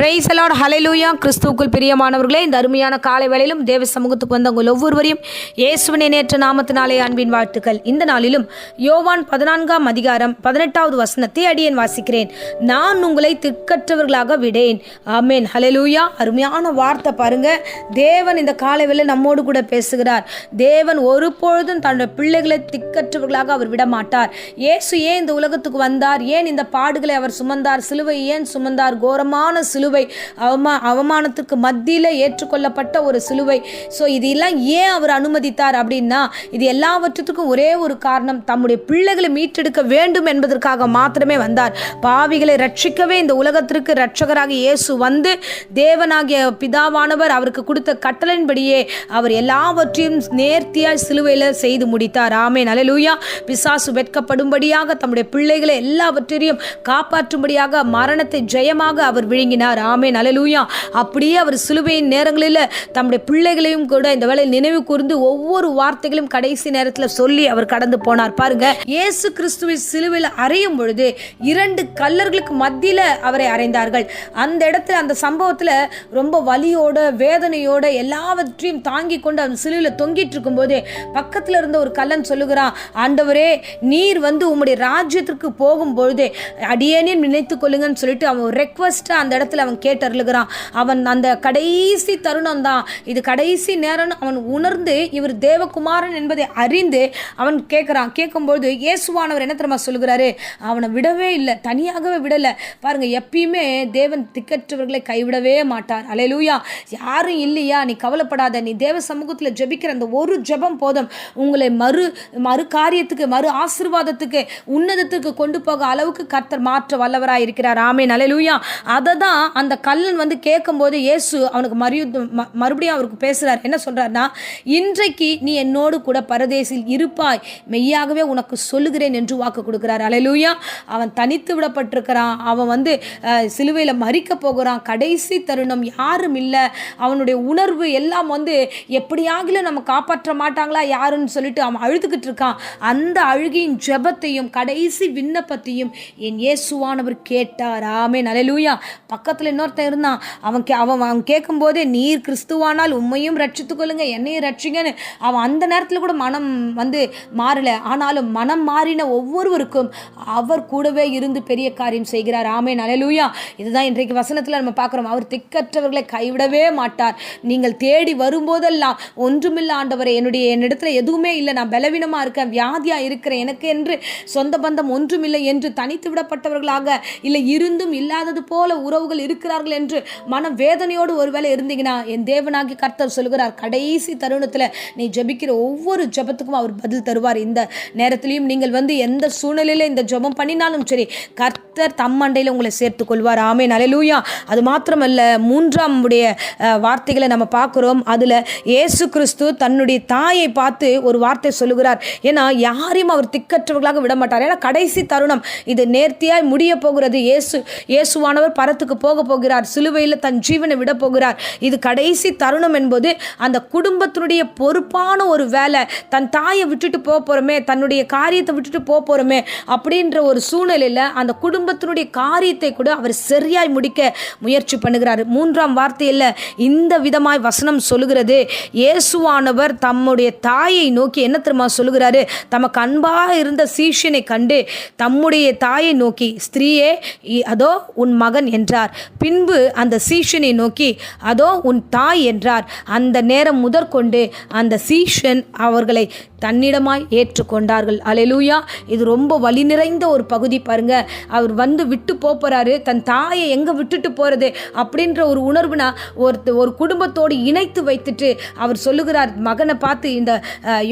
Price allot ஹalleluya கிறிஸ்துவுக்குள் பிரியமானவர்களே இந்த அருமையான காலை வேளையிலும் தேவ சமூகத்துக்கு வந்த உங்கள் ஒவ்வொருவரையும் இயேசுவினை நேற்ற நாமத்தினாலே அன்பின் வாழ்த்துக்கள். இந்த நாளிலும் யோவான் பதினான்காம் அதிகாரம் பதினெட்டாவது வசனத்தை அடியேன் வாசிக்கிறேன். நான் உங்களை திக்கற்றவர்களாக விடேன். ஆமேன். ஹalleluya அருமையான வார்த்தை பாருங்க. தேவன் இந்த காலை வேளை நம்மோடு கூட பேசுகிறார். தேவன் ஒருபொழுதும் தன்னுடைய பிள்ளைகளை திக்கற்றவர்களாக அவர் விட மாட்டார் இயேசு ஏன் இந்த உலகத்துக்கு வந்தார்? ஏன் இந்த பாடுகளை அவர் சுமந்தார்? சிலுவை ஏன் சுமந்தார்? கோரமான சிலுவை அவமா அவமானத்துக்கு மத்தியில் ஏற்றுக்கொள்ளப்பட்ட ஒரு சிலுவை. ஸோ இதெல்லாம் ஏன் அவர் அனுமதித்தார் அப்படின்னா இது எல்லாவற்றுக்கும் ஒரே ஒரு காரணம். தம்முடைய பிள்ளைகளை மீட்டெடுக்க வேண்டும் என்பதற்காக மாத்திரமே வந்தார். பாவிகளை ரட்சிக்கவே இந்த உலகத்திற்கு ரட்சகராக இயேசு வந்து தேவனாகிய பிதாவானவர் அவருக்கு கொடுத்த கட்டளின்படியே அவர் எல்லாவற்றையும் நேர்த்தியாய் சிலுவையில் செய்து முடித்தார். ஆமே நலலூயா பிசாசு வெட்கப்படும்படியாக தம்முடைய பிள்ளைகளை எல்லாவற்றையும் காப்பாற்றும்படியாக மரணத்தை ஜெயமாக அவர் விழுங்கினார். ஆமே நலலூயா அப்படியே அவர் சிலுவையின் நேரங்களில் தம்முடைய பிள்ளைகளையும் கூட இந்த வேலையில் நினைவு கூர்ந்து ஒவ்வொரு வார்த்தைகளையும் கடைசி நேரத்தில் சொல்லி அவர் கடந்து போனார். பாருங்க இயேசு கிறிஸ்துவை சிலுவையில் அறையும் பொழுது இரண்டு கல்லர்களுக்கு மத்தியில் அவரை அறைந்தார்கள். அந்த இடத்துல அந்த சம்பவத்தில் ரொம்ப வலியோட வேதனையோட எல்லாவற்றையும் தாங்கி கொண்டு அந்த சிலுவையில் தொங்கிட்டு இருக்கும்போது பக்கத்தில் இருந்த ஒரு கல்லன் சொல்லுகிறான் ஆண்டவரே நீர் வந்து உம்முடைய ராஜ்யத்திற்கு போகும்பொழுது அடியேனே நினைத்து கொள்ளுங்கன்னு சொல்லிட்டு அவன் ரெக்வஸ்ட்டாக அந்த இடத்துல அவன் கேட்டருளுகிறான். அவன் அந்த கடைசி தருணம் தான் இது கடைசி நேரம்னு அவன் உணர்ந்து இவர் தேவகுமாரன் என்பதை அறிந்து அவன் கேட்குறான். கேட்கும்போது இயேசுவானவர் என்ன தெரியுமா சொல்லுகிறாரு? அவனை விடவே இல்லை. தனியாகவே விடலை. பாருங்கள் எப்பயுமே தேவன் திக்கற்றவர்களை கைவிடவே மாட்டார். அலையலூயா யாரும் இல்லையா? நீ கவலைப்படாத. நீ தேவ சமூகத்தில் ஜெபிக்கிற அந்த ஒரு ஜெபம் போதும். உங்களை மறு மறு காரியத்துக்கு மறு ஆசீர்வாதத்துக்கு உன்னதத்துக்கு கொண்டு போக அளவுக்கு கர்த்தர் மாற்ற வல்லவராக இருக்கிறார் ஆமே அலையலூயா அதை தான் அந்த கல்லன் வந்து கேட்கும்போது இயேசு அவனுக்கு மறு மறுபடியும் அவருக்கு பேசுகிறார் என்ன சொல்கிறாருன்னா இன்றைக்கு நீ என்னோடு கூட பரதேசில் இருப்பாய். மெய்யாகவே உனக்கு சொல்லுகிறேன் என்று வாக்கு கொடுக்குறார். அலையிலூயா அவன் தனித்து விடப்பட்டிருக்கிறான். அவன் வந்து சிலுவையில் மறிக்க போகிறான். கடைசி தருணம் யாரும் இல்லை. அவனுடைய உணர்வு எல்லாம் வந்து எப்படியாகிலும் நம்ம காப்பாற்ற மாட்டாங்களா? யாருன்னு சொல்லிட்டு அவன் அழுதுகிட்டு இருக்கான். அந்த அழுகையின் ஜெபத்தையும் கடைசி விண்ணப்பத்தையும் என் இயேசுவானவர் கேட்டார். ஆமே நலலூயா பக்கத்தில் இன்னொருத்தன் இருந்தான். அவன் கே அவன் அவன் கேட்கும்போதே நீர் கிறிஸ்துவானால் உண்மையும் ரட்சித்து கொள்ளுங்க என்னையும் ரட்சிங்கன்னு. அவன் அந்த நேரத்தில் கூட மனம் வந்து மாறலை. ஆனாலும் மனம் மாறின ஒவ்வொருவருக்கும் அவர் கூடவே இருந்து பெரிய காரியம் செய்கிறார். ஆமே நலலூயா இதுதான் இன்றைக்கு வசனத்தில் நம்ம பார்க்குறோம். அவர் திக்கற்றவர்களை கைவிடவே மாட்டார். நீங்கள் தேடி வரும்போதெல்லாம் ஒன்றுமில்ல ஆண்டவரை என்னுடைய என்னிடத்துல எதுவுமே இல்லை. நான் பலவீனமாக இருக்கேன். வியாதியாக இருக்கிறேன். எனக்கு என்று சொந்த பந்தம் ஒன்றுமில்லை என்று தனித்து விடப்பட்டவர்களாக இல்லை இருந்தும் இல்லாதது போல உறவுகள் இருக்கிறார்கள் என்று மன வேதனையோடு ஒருவேளை இருந்தீங்கன்னா என் தேவனாகி கர்த்தர் சொல்கிறார் கடைசி தருணத்தில் நீ ஜெபிக்கிற ஒவ்வொரு ஜெபத்துக்கும் அவர் பதில் தருவார். இந்த நேரத்திலையும் நீங்கள் வந்து எந்த சூழ்நிலையில் இந்த ஜெபம் பண்ணினாலும் சரி கர்த்தர் தம்மண்டையில் உங்களை சேர்த்து கொள்வார் ஆமே நலலூயா அது மாத்திரமல்ல மூன்றாம் உடைய வார்த்தைகளை நம்ம பார்க்குறோம். அதில் இயேசு கிறிஸ்து தன்னுடைய தாயை பார்த்து ஒரு வார்த்தை சொல்லுகிறார். ஏன்னா யாரையும் அவர் திக்கற்றவர்களாக விட மாட்டார். ஏன்னா கடைசி தருணம். இது நேர்த்தியாய் முடிய போகிறது. இயேசு இயேசுவானவர் பரத்துக்கு போக போகிறார். சிலுவையில் தன் ஜீவனை விட போகிறார். இது கடைசி தருணம் என்பது அந்த குடும்பத்தினுடைய பொறுப்பான ஒரு வேலை. தன் தாயை விட்டுட்டு போக போகிறோமே தன்னுடைய காரியத்தை விட்டுட்டு போக போகிறோமே அப்படின்ற ஒரு சூழ்நிலையில் அந்த குடும்பத்தினுடைய காரியத்தை கூட அவர் சரியாய் முடிக்க முயற்சி பண்ணுகிறார். மூன்றாம் வார்த்தையில் இந்த விதமாய் வசனம் சொல்லுகிறது. இயேசுவானவர் தம்முடைய தாயை நோக்கி என்ன தெரியுமா சொல்லுகிறாரு? தமக்கு அன்பாக இருந்த சீஷனை கண்டு தம்முடைய தாயை நோக்கி ஸ்திரீயே இ- அதோ உன் மகன் என்றார். பின்பு அந்த சீஷனை நோக்கி அதோ உன் தாய் என்றார். அந்த நேரம் முதற்கொண்டு அந்த சீஷன் அவர்களை தன்னிடமாய் ஏற்றுக்கொண்டார்கள். அலையலூயா. இது ரொம்ப வலி நிறைந்த ஒரு பகுதி பாருங்க. அவர் வந்து விட்டு போப் போறாரு தன் தாயை எங்கே விட்டுட்டு போகிறது அப்படின்ற ஒரு உணர்வுனா ஒரு ஒரு குடும்பத்தோடு இணைத்து வைத்துட்டு அவர் சொல்லுகிறார். மகனை பார்த்து இந்த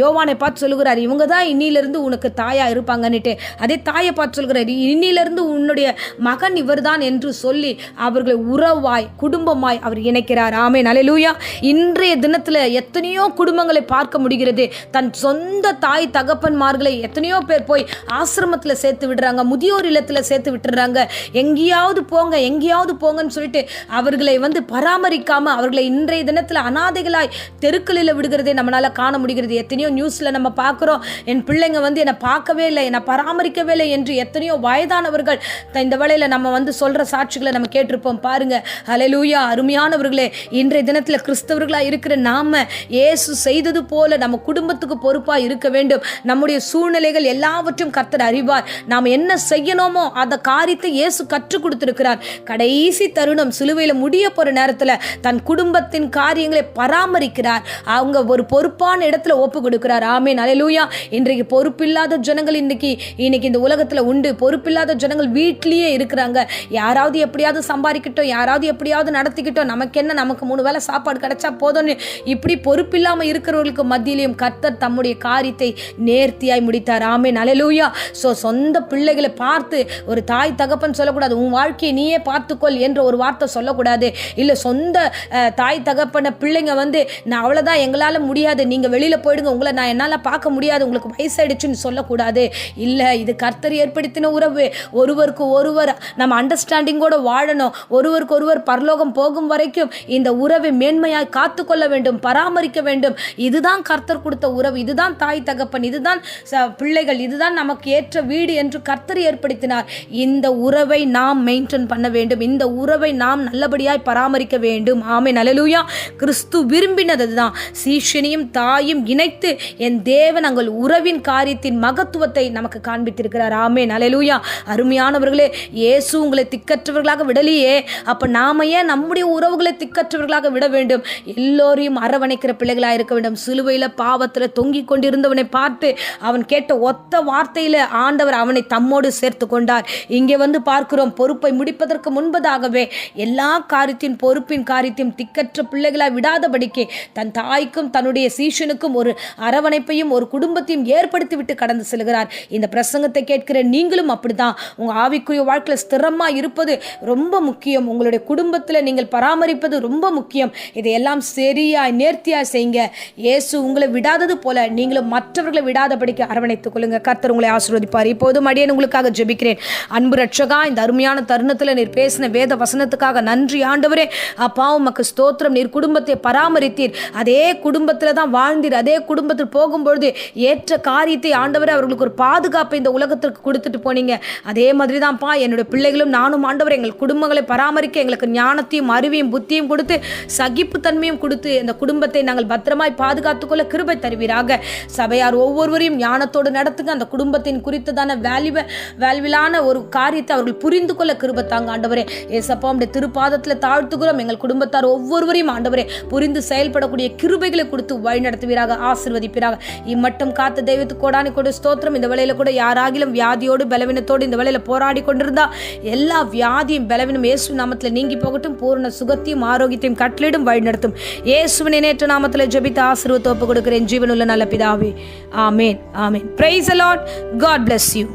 யோவானை பார்த்து சொல்லுகிறார். இவங்க தான் இன்னிலிருந்து உனக்கு தாயா இருப்பாங்கன்னுட்டு. அதே தாயை பார்த்து சொல்கிறார். இன்னிலிருந்து உன்னுடைய மகன் இவர்தான் என்று சொல்லி அவர்களை உறவாய் குடும்பமாய் அவர் இணைக்கிறார். ஆமே நலைலூயா இன்றைய தினத்தில் எத்தனையோ குடும்பங்களை பார்க்க முடிகிறது. தன் சொந்த சொந்த தாய் தகப்பன்மார்களை எத்தனையோ பேர் போய் ஆசிரமத்தில் சேர்த்து விடுறாங்க முதியோர் இல்லத்தில் சேர்த்து விட்டுறாங்க. எங்கேயாவது போங்க எங்கேயாவது போங்கன்னு சொல்லிட்டு அவர்களை வந்து பராமரிக்காமல் அவர்களை இன்றைய தினத்தில் அனாதைகளாய் தெருக்களில் விடுகிறதை நம்மளால் காண முடிகிறது. எத்தனையோ நியூஸில் நம்ம பார்க்குறோம் என் பிள்ளைங்க வந்து என்னை பார்க்கவே இல்லை என்னை பராமரிக்கவே இல்லை என்று எத்தனையோ வயதானவர்கள் இந்த வேலையில் நம்ம வந்து சொல்கிற சாட்சிகளை நம்ம கேட்டிருப்போம். பாருங்க அலையூயா அருமையானவர்களே இன்றைய தினத்தில் கிறிஸ்தவர்களாக இருக்கிற நாம் இயேசு செய்தது போல நம்ம குடும்பத்துக்கு பொறுப்பு பொறுப்பாக இருக்க வேண்டும். நம்முடைய சூழ்நிலைகள் எல்லாவற்றையும் கர்த்தர் அறிவார். நாம் என்ன செய்யணுமோ அந்த காரியத்தை இயேசு கற்றுக் கொடுத்திருக்கிறார். கடைசி தருணம் சிலுவையில் முடிய போகிற நேரத்தில் தன் குடும்பத்தின் காரியங்களை பராமரிக்கிறார். அவங்க ஒரு பொறுப்பான இடத்துல ஒப்பு கொடுக்கிறார். ஆமே அல்லேலூயா இன்றைக்கு பொறுப்பில்லாத ஜனங்கள் இன்னைக்கு இன்னைக்கு இந்த உலகத்தில் உண்டு. பொறுப்பில்லாத ஜனங்கள் வீட்லேயே இருக்கிறாங்க. யாராவது எப்படியாவது சம்பாதிக்கிட்டோம் யாராவது எப்படியாவது நடத்திக்கிட்டோம். நமக்கு என்ன? நமக்கு மூணு வேளை சாப்பாடு கிடைச்சா போதும்னு. இப்படி பொறுப்பில்லாமல் இருக்கிறவர்களுக்கு மத்தியிலையும் கர்த்தர் தம்முடைய காரியத்தை நேர்த்தியாய் முடித்தார். ஆமே நலலூயா ஸோ சொந்த பிள்ளைகளை பார்த்து ஒரு தாய் தகப்பன் சொல்லக்கூடாது. உன் வாழ்க்கையை நீயே பார்த்துக்கொள் என்ற ஒரு வார்த்தை சொல்லக்கூடாது. இல்லை சொந்த தாய் தகப்பன பிள்ளைங்க வந்து நான் அவ்வளோதான் எங்களால் முடியாது. நீங்கள் வெளியில் போயிடுங்க. உங்களை நான் என்னால் பார்க்க முடியாது. உங்களுக்கு வயசாயிடுச்சுன்னு சொல்லக்கூடாது. இல்லை இது கர்த்தர் ஏற்படுத்தின உறவு. ஒருவருக்கு ஒருவர் நம்ம அண்டர்ஸ்டாண்டிங்கோட வாழணும். ஒருவருக்கு ஒருவர் பரலோகம் போகும் வரைக்கும் இந்த உறவை மேன்மையாய் காத்துக்கொள்ள வேண்டும் பராமரிக்க வேண்டும். இதுதான் கர்த்தர் கொடுத்த உறவு. இதுதான் தாய் தகப்பன் இதுதான் பிள்ளைகள் இதுதான் நமக்கு ஏற்ற வீடு என்று கர்த்தர் ஏற்படுத்தினார். இந்த உறவை நாம் மெயின்டைன் பண்ண வேண்டும். இந்த உறவை நாம் நல்லபடியாய் பராமரிக்க வேண்டும். ஆமே நலலூயா கிறிஸ்து விரும்பினது தான் சீஷனையும் தாயும் இணைத்து என் தேவன் அங்கள் உறவின் காரியத்தின் மகத்துவத்தை நமக்கு காண்பித்திருக்கிறார். ஆமே நலலூயா அருமையானவர்களே இயேசு உங்களை திக்கற்றவர்களாக விடலையே. அப்ப நாம ஏன் நம்முடைய உறவுகளை திக்கற்றவர்களாக விட வேண்டும்? எல்லோரையும் அரவணைக்கிற பிள்ளைகளாக இருக்க வேண்டும். சிலுவையில் பாவத்துல தொங்கிக் கொண்டிருந்தவனை பார்த்து அவன் கேட்ட ஒத்த வார்த்தையில் ஆண்டவர் அவனை தம்மோடு சேர்த்து கொண்டார். இங்கே வந்து பார்க்கிறோம் பொறுப்பை முடிப்பதற்கு முன்பதாகவே எல்லா காரியத்தின் பொறுப்பின் காரியத்தையும் திக்கற்ற பிள்ளைகளாய் விடாதபடிக்கு தன் தாய்க்கும் தன்னுடைய சீஷனுக்கும் ஒரு அரவணைப்பையும் ஒரு குடும்பத்தையும் ஏற்படுத்திவிட்டு கடந்து செல்கிறார். இந்த பிரசங்கத்தை கேட்கிற நீங்களும் அப்படிதான் உங்கள் ஆவிக்குரிய வாழ்க்கையில் ஸ்திரமாக இருப்பது ரொம்ப முக்கியம். உங்களுடைய குடும்பத்தில் நீங்கள் பராமரிப்பது ரொம்ப முக்கியம். இதையெல்லாம் சரியாய் நேர்த்தியாக செய்யுங்க. இயேசு உங்களை விடாதது போல நீங்களும் மற்றவர்களை விடாதபடிக்கு அரவணைத்துக் கொள்ளுங்க கர்த்தர் உங்களை ஆசீர்வதிப்பார். இப்போதும் அடியேன் உங்களுக்காக ஜெபிக்கிறேன். அன்பு ரட்சகா இந்த அருமையான தருணத்தில் நீர் பேசின வேத வசனத்துக்காக நன்றி ஆண்டவரே. அப்பா உமக்கு ஸ்தோத்திரம். நீர் குடும்பத்தை பராமரித்தீர். அதே குடும்பத்தில் தான் வாழ்ந்தீர். அதே குடும்பத்தில் போகும்பொழுது ஏற்ற காரியத்தை ஆண்டவரே அவர்களுக்கு ஒரு பாதுகாப்பை இந்த உலகத்திற்கு கொடுத்துட்டு போனீங்க. அதே மாதிரி தான்ப்பா என்னுடைய பிள்ளைகளும் நானும் ஆண்டவர் எங்கள் குடும்பங்களை பராமரிக்க எங்களுக்கு ஞானத்தையும் அறிவையும் புத்தியும் கொடுத்து சகிப்புத்தன்மையும் கொடுத்து இந்த குடும்பத்தை நாங்கள் பத்திரமாய் பாதுகாத்துக்கொள்ள கிருபை தருவீராக. சபையார் ஒவ்வொருவரையும் ஞானத்தோடு நடத்துங்க. அந்த குடும்பத்தின் குறித்ததான வேல்யூ வேல்விலான ஒரு காரியத்தை அவர்கள் புரிந்து கொள்ள கிருபத்தாங்க ஆண்டவரே. ஏசப்பா உடைய திருப்பாதத்தில் தாழ்த்துகிறோம். எங்கள் குடும்பத்தார் ஒவ்வொருவரையும் ஆண்டவரே புரிந்து செயல்படக்கூடிய கிருபைகளை கொடுத்து வழிநடத்துவீராக ஆசிர்வதிப்பீராக. இம்மட்டும் காத்த தெய்வத்துக்கு கோடானி கொடு ஸ்தோத்திரம். இந்த வேளையில கூட யாராகிலும் வியாதியோடு பலவீனத்தோடு இந்த வேலையில் போராடி கொண்டிருந்தா எல்லா வியாதியும் பலவீனம் இயேசு நாமத்தில் நீங்கி போகட்டும். பூர்ண சுகத்தையும் ஆரோக்கியத்தையும் கட்டளிடும் வழிநடத்தும். இயேசுவின் நேற்று நாமத்தில் ஜெபித்த ஆசீர்வத்தை ஒப்பு கொடுக்கிறேன் ஜீவனுள்ள நல்ல பிதாவே amen amen praise the Lord God bless you.